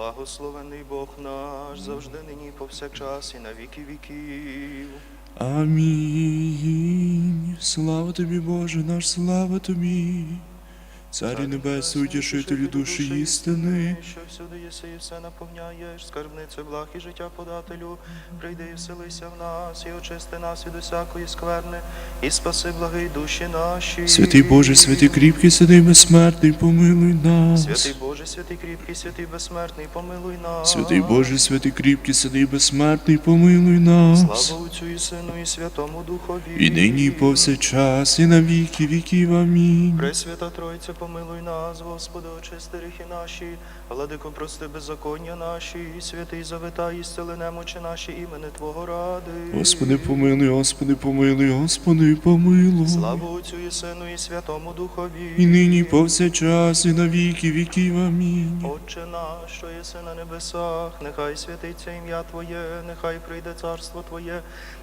Благословений Бог наш, завжди нині повсякчас, і на віки віків. Амінь. Слава тобі, Боже наш, слава тобі. Царю небесний, утішителю душі істини. Що всюди єси і все наповняєш, скарбницю благ і життя подателю, прийди і вселися в нас, і очисти нас від усякої скверни, і спаси благий душі наші. Святий Боже, святий кріпкий, сидий безсмертний, помилуй нас. Святий Боже, святий кріпкий, святий безсмертний, помилуй нас. Святий Боже, святий кріпкий, сидий безсмертний, помилуй нас. Слава Отцю і Сину, і Святому Духові. І нині, і повсякчас, і на віки віків. Амінь. Пресвята Тройця, помилуй нас, Господи, очисти гріхи наші, владико, прости беззаконня наші, святий завитай, і зцели немочі наші, імени Твого ради. Господи, помилуй, Господи, помилуй, Господи, помилуй. Слава Отцю і Сину, і Святому Духові. І нині, повсякчас, і на віки віків. Амінь. Отче наш, що єси на небесах, нехай святиться ім'я Твоє, нехай прийде царство Твоє,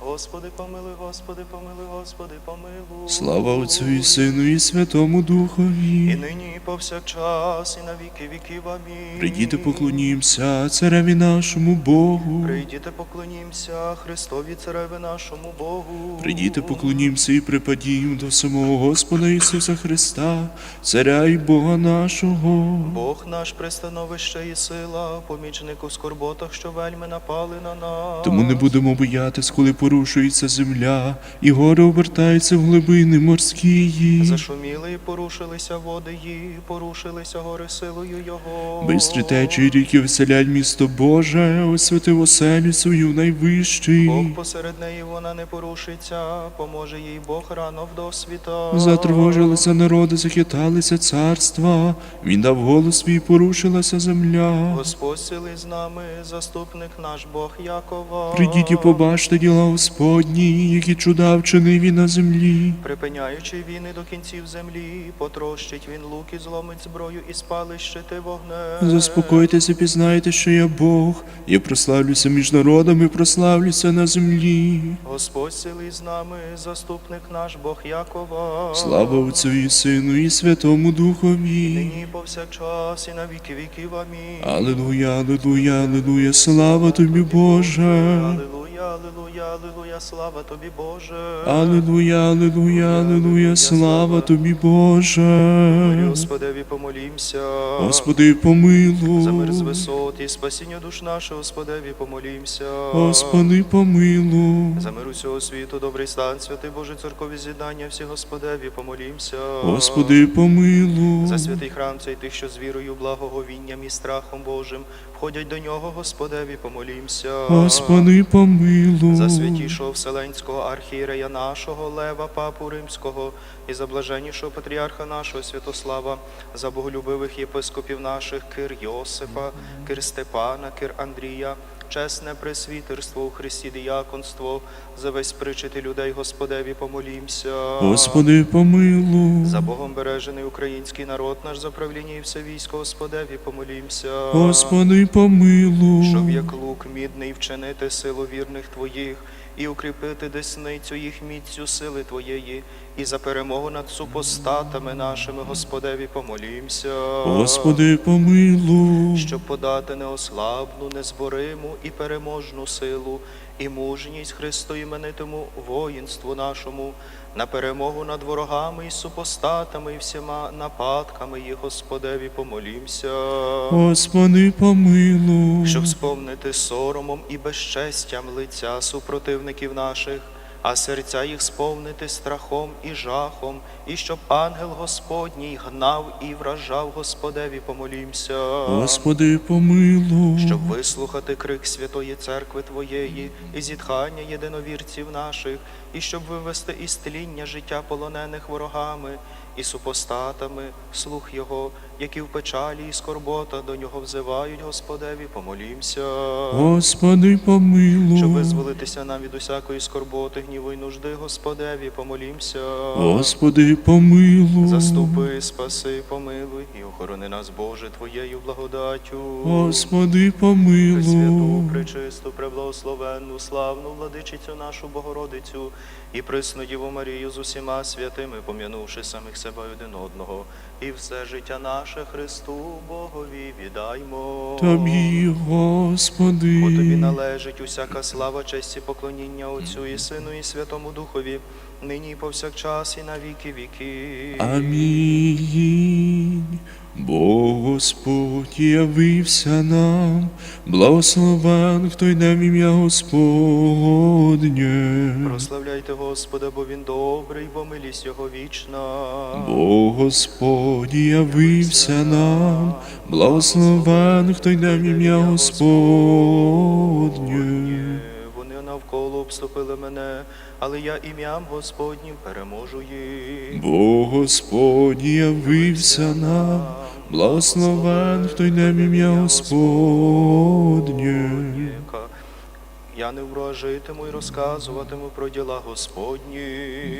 Господи, помилуй, Господи, помилуй, Господи, помилуй. Слава Отцю і Сину і Святому Духові. І нині, і повсякчас, і на віки віків. Амінь. Прийдіте, поклонімся цареві нашому Богу. Прийдіте, поклонімся Христові Цареві нашому Богу. Прийдіте, поклонімся і припадімо до самого Господа Ісуса Христа, царя і Бога нашого. Бог наш пристановище і сила, помічник у скорботах, що вельми напали на нас. Тому не будемо боятись, коли порушується земля, і гори обертаються в глибини морські. Зашуміли і порушилися води її, порушилися гори силою Його. Бистрі течії ріки веселять місто Боже, освятив оселю свою найвищий. Бог посеред неї вона не порушиться, поможе їй Бог рано в досвіта. Затривожилися народи, захиталися царства. Він дав голос свій, порушилася земля. Господь сили з нами, заступник наш Бог Якова. Прийдіть і побачте діла Господні, які чуда вчинив він на землі. Припиняючи війни до кінців землі, потрощить він лук і зломить зброю і спалить щити вогнем. Заспокойтеся, пізнайте, що я Бог. Я прославлюся між народами, прославлюся на землі. Господь сили з нами, заступник наш Бог Якова. Слава Отцю і Сину і Святому Духові. Нині повсякчас і на віки віків. Амінь. Аллилуйя, аллилуйя, аллилуйя, слава тобі, Боже. Аллилуйя, аллилуйя, аллилуйя, слава тобі, Боже. Аллилуйя, аллилуйя, аллилуйя, слава тобі, Боже. Господеві помолімся. Господи, помилуй. За мир з висот і спасіння душ наших, Господеві помолімся. Господи, помилуй. За мир усього світу, добрий стан, святий Боже, церкові з'єднання, всі Господеві помолімся. Господи, помилуй. За святий храм цей тих, що з вірою, благоговінням і страхом Божим входять до нього, Господеві помолімся. Господи, помилуй. За святішого Вселенського архієрея нашого Лева, Папу Римського, і за блаженнішого патріарха нашого Святослава, за боголюбивих єпископів наших Кир Йосифа, Кир Степана, Кир Андрія, чесне пресвітерство у Христі діяконство, за весь причити людей Господеві помолімся. Господи, помилуй. За Богом бережений український народ наш, за правління і все військо Господеві помолімся. Господи, помилуй. Щоб як лук мідний вчинити силу вірних Твоїх і укріпити десницю їх міцю сили Твоєї, і за перемогу над супостатами нашими, Господеві, помолімся. Господи, помилуй. Щоб подати неослабну, незбориму і переможну силу, і мужність Христу іменитому воїнству нашому, на перемогу над ворогами і супостатами, і всіма нападками і Господеві, помолімся Господи, помилуй. щоб сповнити соромом і безчестям лиця супротивників наших, а серця їх сповнити страхом і жахом, і щоб ангел Господній гнав і вражав Господеві, помолімся. Господи, помилуй. Щоб вислухати крик Святої Церкви Твоєї і зітхання єдиновірців наших, і щоб вивести із тління життя полонених ворогами і супостатами, слух Його, які в печалі і скорбота до нього взивають, Господеві, помолімся. Господи, помилуй. Щоб визволитися нам від усякої скорботи, гніву й нужди, Господеві, помолімся. Господи, помилуй. Заступи, спаси, помилуй і охорони нас, Боже, Твоєю благодаттю. Господи, Пресвяту, помилуй. пречисту, преблагословенну, славну владичицю нашу Богородицю і присну Діву Марію з усіма святими, пом'янувши самих себе один одного, і все життя наше Христу Богові віддаймо. Тобі, Господи. Бо тобі належить усяка слава, честь і поклоніння Отцю і Сину і Святому Духові, нині і повсякчас і на віки віки. Амінь. Бо Господь явився нам, благословен, хто йде в ім'я Господнє. Прославляйте Господа, бо Він добрий, бо милість Його вічна. Бо Господь явився нам, благословен, хто йде в ім'я Господнє. Навколо обступили мене, але я ім'ям Господнім переможу їх. Бо Господь явився нам, благословен, хто йде в ім'я Господнє. Я не вражитиму і розказуватиму про діла Господні.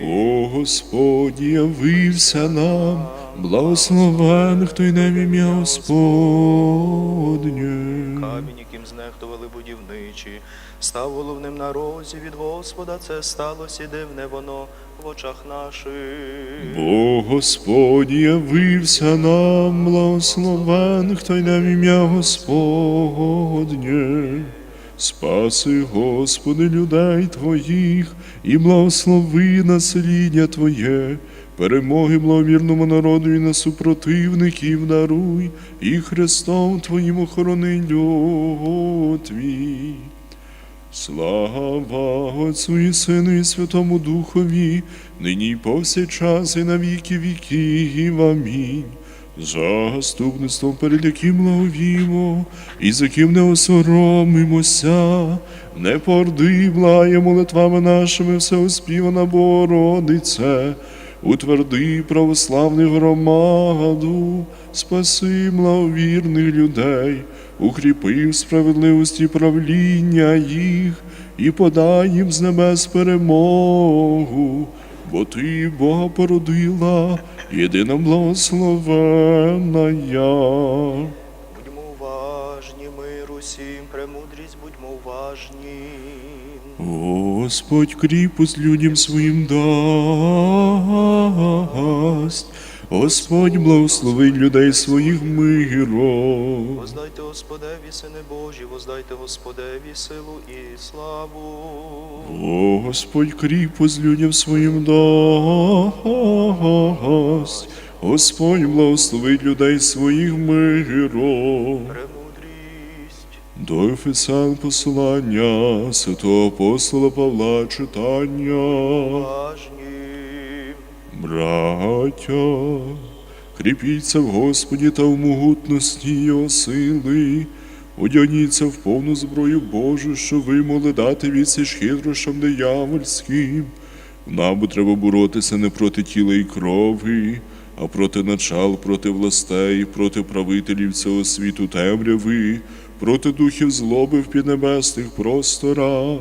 О Господь явився нам, благословен, хто йде в ім'я Господнє. Камінь, яким знехтували будівничі, став головним на розі від Господа. Це сталося і дивне воно в очах наших. Бо Господь явився нам, благословен, хто йде в ім'я Господнє. Спаси, Господи, людей Твоїх, і благослови насеління Твоє, перемоги благовірному народу і на супротивників даруй, і Христом Твоїм охорони люд Твій. Слава Отцу і Сину і Святому Духові, нині й повсякчас і на віки віків. Амінь. Заступництвом перед яким благовімо, і за ким не осоромимося, не порди, благає молитвами нашими всеоспівана Богородице, утверди православну громаду, спаси благовірних людей, укріпи в справедливості правління їх і подай їм з небес перемогу, бо ти Бога породила, єдина благословенна я. Господь кріпость людям своїм дасть, Господь благословить людей своїх миром. Воздайте Господеві, сини Божі, воздайте Господеві силу і славу. Господь кріпость людям своїм дасть, Господь благословить людей своїх миром. До Ефесян послання святого апостола Павла читання. Браття, кріпіться в Господі та в могутності Його сили, одягніться в повну зброю Божу, що ви могли дати відсіч хитрощам диявольським. Нам би треба боротися не проти тіла і крові, а проти начал, проти властей, проти правителів цього світу темряви, проти духів злоби в піднебесних просторах.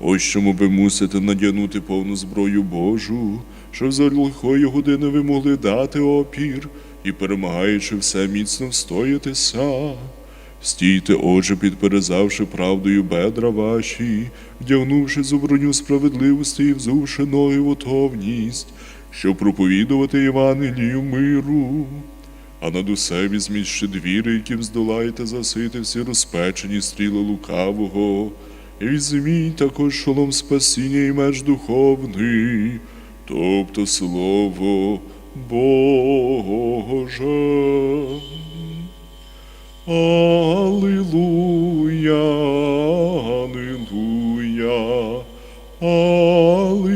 Ось чому ви мусите надягнути повну зброю Божу, щоб за лихої години ви могли дати опір і, перемагаючи все, міцно встоятися. Стійте, отже, підперезавши правдою бедра ваші, вдягнувши зуброню справедливості і взувши ноги в готовність, щоб проповідувати Євангелію миру. А над усе візьміть щит віри, яким здолаєте засити всі розпечені стріли лукавого, і візьміть також шолом спасіння і меч духовний, тобто слово Боже. Аллилуйя, Аллилуйя, Алілуя,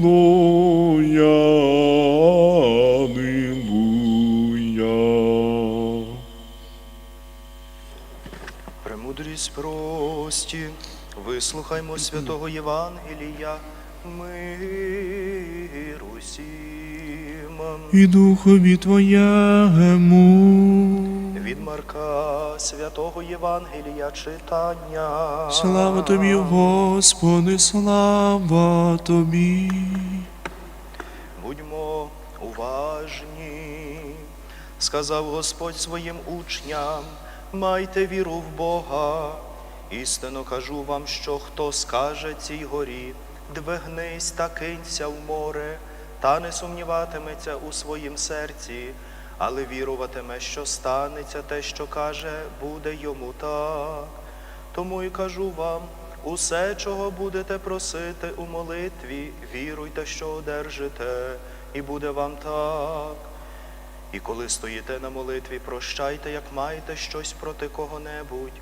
вислухаймо святого Євангелія, миру всім. І духові Твоєму. Від Марка святого Євангелія читання. Слава Тобі, Господи, слава Тобі. Будьмо уважні, сказав Господь своїм учням, майте віру в Бога. Істинно кажу вам, що хто скаже цій горі, двигнись та кинься в море, та не сумніватиметься у своїм серці, але віруватиме, що станеться те, що каже, буде йому так. Тому і кажу вам, усе, чого будете просити у молитві, віруйте, що одержите, і буде вам так. І коли стоїте на молитві, прощайте, як маєте щось проти кого-небудь,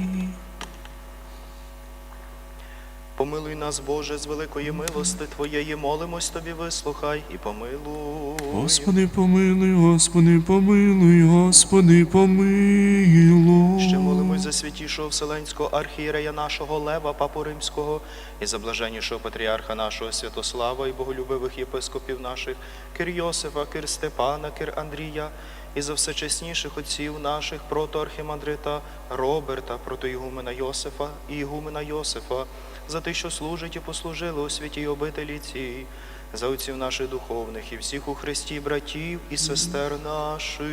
Помилуй нас, Боже, з великої милости Твоєї, молимось Тобі, вислухай і помилуй. Господи, помилуй, Господи, помилуй, Господи, помилуй. Ще молимось за святішого Вселенського архієрея нашого Лева, Папу Римського, і за блаженнішого патріарха нашого Святослава і боголюбивих єпископів наших, Кир Йосифа, Кир Степана, Кир Андрія, і за всечесніших отців наших протоархімандрита Роберта, протоігумена Йосифа і ігумена Йосифа, за тих, що служить і послужили у святій обителі цій, за отців наших духовних і всіх у Христі братів і сестер наших.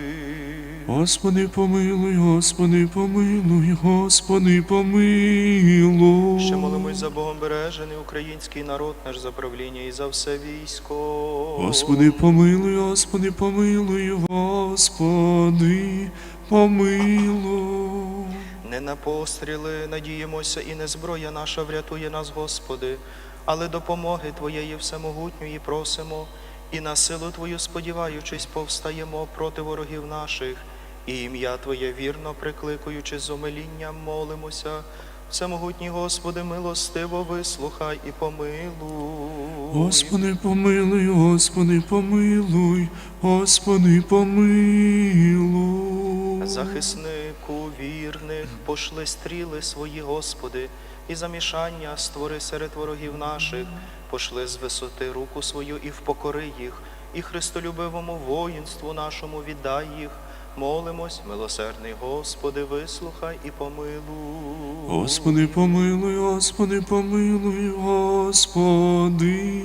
Господи, помилуй, Господи, помилуй, Господи, помилуй. Ще молимось за Богом бережений український народ, наш за правління і за все військо. Господи, помилуй, Господи, помилуй, Господи, помилуй. Не на постріли надіємося, і не зброя наша врятує нас, Господи, але допомоги Твоєї всемогутньої просимо, і на силу Твою сподіваючись, повстаємо проти ворогів наших, і ім'я Твоє вірно прикликуючи з умилінням, молимося. Всемогутній Господи, милостиво вислухай і помилуй. Господи, помилуй, Господи, помилуй, Господи, помилуй. Захиснику вірних, пошли стріли свої, Господи, і замішання створи серед ворогів наших, пошли з висоти руку свою і впокори їх, і христолюбивому воїнству нашому віддай їх. Молимось, милосердний Господи, вислухай і помилуй. Господи, помилуй, Господи, помилуй, Господи,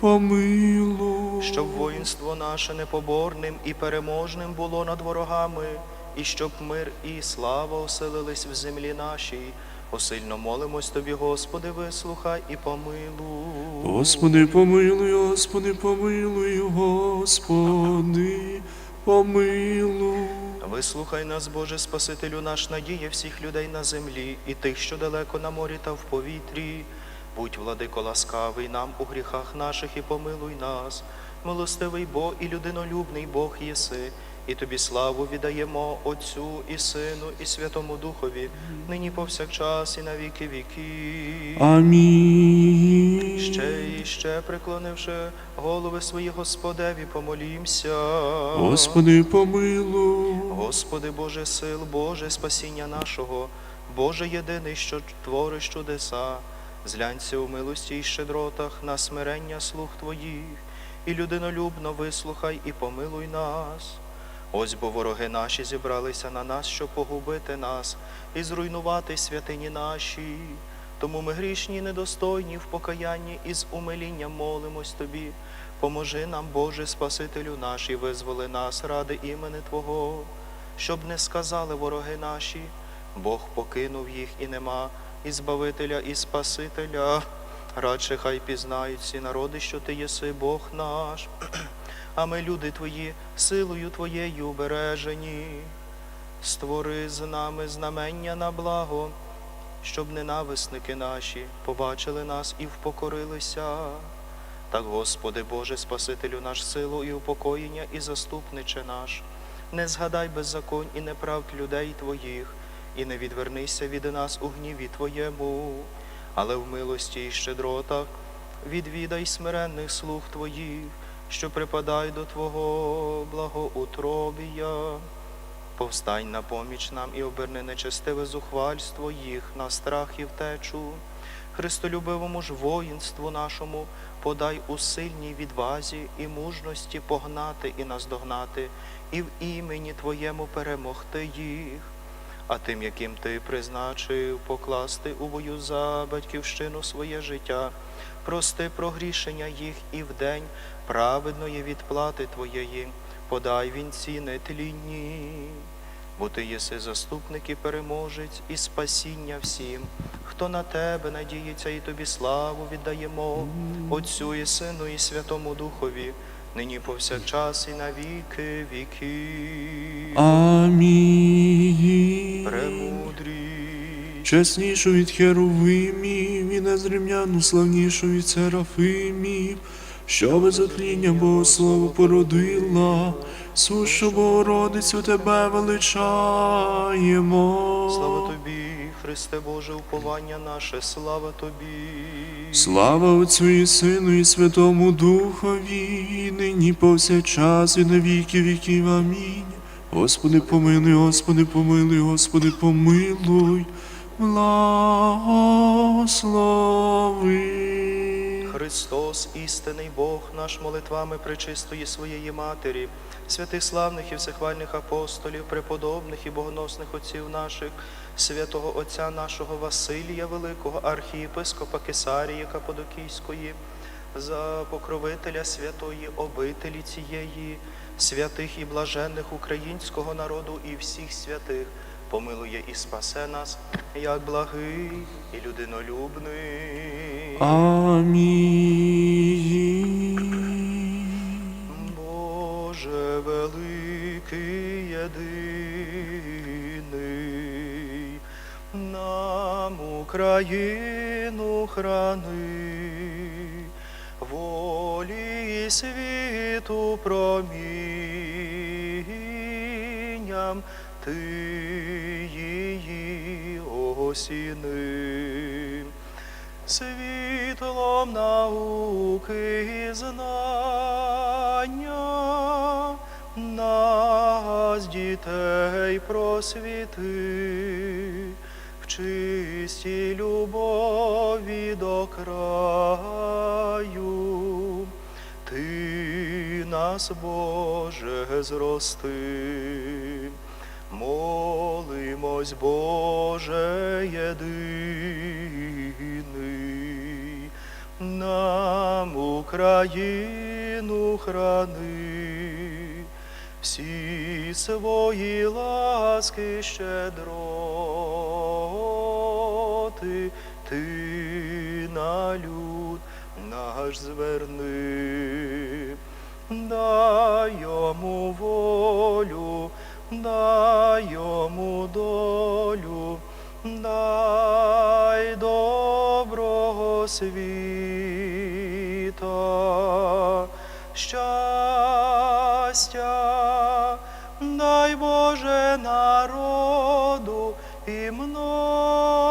помилуй. щоб воїнство наше непоборним і переможним було над ворогами, і щоб мир і слава оселились в землі нашій. Посильно молимось Тобі, Господи, вислухай і помилуй. Господи, помилуй, Господи, помилуй, Господи, помилуй. Вислухай нас, Боже, Спасителю наш, надія всіх людей на землі, і тих, що далеко на морі та в повітрі. Будь, владико, ласкавий нам у гріхах наших і помилуй нас, милостивий Бог і людинолюбний Бог єси, і тобі славу віддаємо Отцю і Сину, і Святому Духові, нині повсякчас і на віки віки. Амінь. Ще і ще преклонивши голови свої Господеві, помолімся. Господи, помилуй. Господи Боже сил, Боже спасіння нашого, Боже єдиний, що твориш чудеса, зглянься у милості і щедротах на смирення слуг Твоїх, і людинолюбно вислухай і помилуй нас. Ось бо вороги наші зібралися на нас, щоб погубити нас і зруйнувати святині наші. Тому ми грішні, недостойні в покаянні і з умилінням молимось Тобі. Поможи нам, Боже, Спасителю наш, і визволи нас ради імени Твого, щоб не сказали вороги наші, Бог покинув їх і нема, і Збавителя, і Спасителя. Радше хай пізнають всі народи, що Ти єси Бог наш, а ми, люди Твої, силою Твоєю бережені. Створи з нами знамення на благо, щоб ненависники наші побачили нас і впокорилися. Так, Господи Боже, Спасителю наш силу і упокоєння, і заступниче наш, не згадай беззаконь і неправд людей Твоїх, і не відвернися від нас у гніві Твоєму, але в милості і щедротах відвідай смиренних слуг Твоїх, що припадай до Твого благоутробія. Повстань на поміч нам і оберни нечестиве зухвальство їх на страх і втечу. Христолюбивому ж воїнству нашому подай у сильній відвазі і мужності погнати і наздогнати, і в імені Твоєму перемогти їх. А тим, яким ти призначив покласти у бою за батьківщину своє життя, прости прогрішення їх і в день праведної відплати Твоєї, подай вінці нетлінні. Бо ти єси заступник і переможець і спасіння всім, хто на тебе надіється, і тобі славу віддаємо, Отцю і Сину, і Святому Духові, нині повсякчас і на віки віків. Амінь. Премудрість. Чеснішу від Херовимів і незрівняну славнішу від Серафимів, що без отління Богослову породила, сушу Богородицю тебе величаємо. Слава тобі, Христе Боже, уповання наше, слава тобі. Слава Отцю і Сину і Святому Духові, і нині повсякчас і на віки віків. Амінь. Господи, помилуй, Господи, помилуй, Господи, помилуй, благослови. Христос, істинний Бог, наш молитвами пречистої своєї Матері, святих славних і всехвальних апостолів, преподобних і богоносних отців наших, святого Отця нашого Василія Великого, архієпископа Кесарії Каподокійської, за покровителя святої обителі цієї, святих і блаженних українського народу і всіх святих, помилує і спасе нас, як благий і людинолюбний. Амінь. Боже великий єдиний, нам Україну храни, волі і світу промінням ти її осіни світлом науки і знання нас дітей просвіти, в чистій любові до краю. Ти нас, Боже, зрости. Молимось, Боже єдиний, нам Україну храни, всі свої ласки щедроти, ти на люд наш зверни, дай йому волю, дай йому долю, дай доброго світа, щастя, дай Боже народу і множити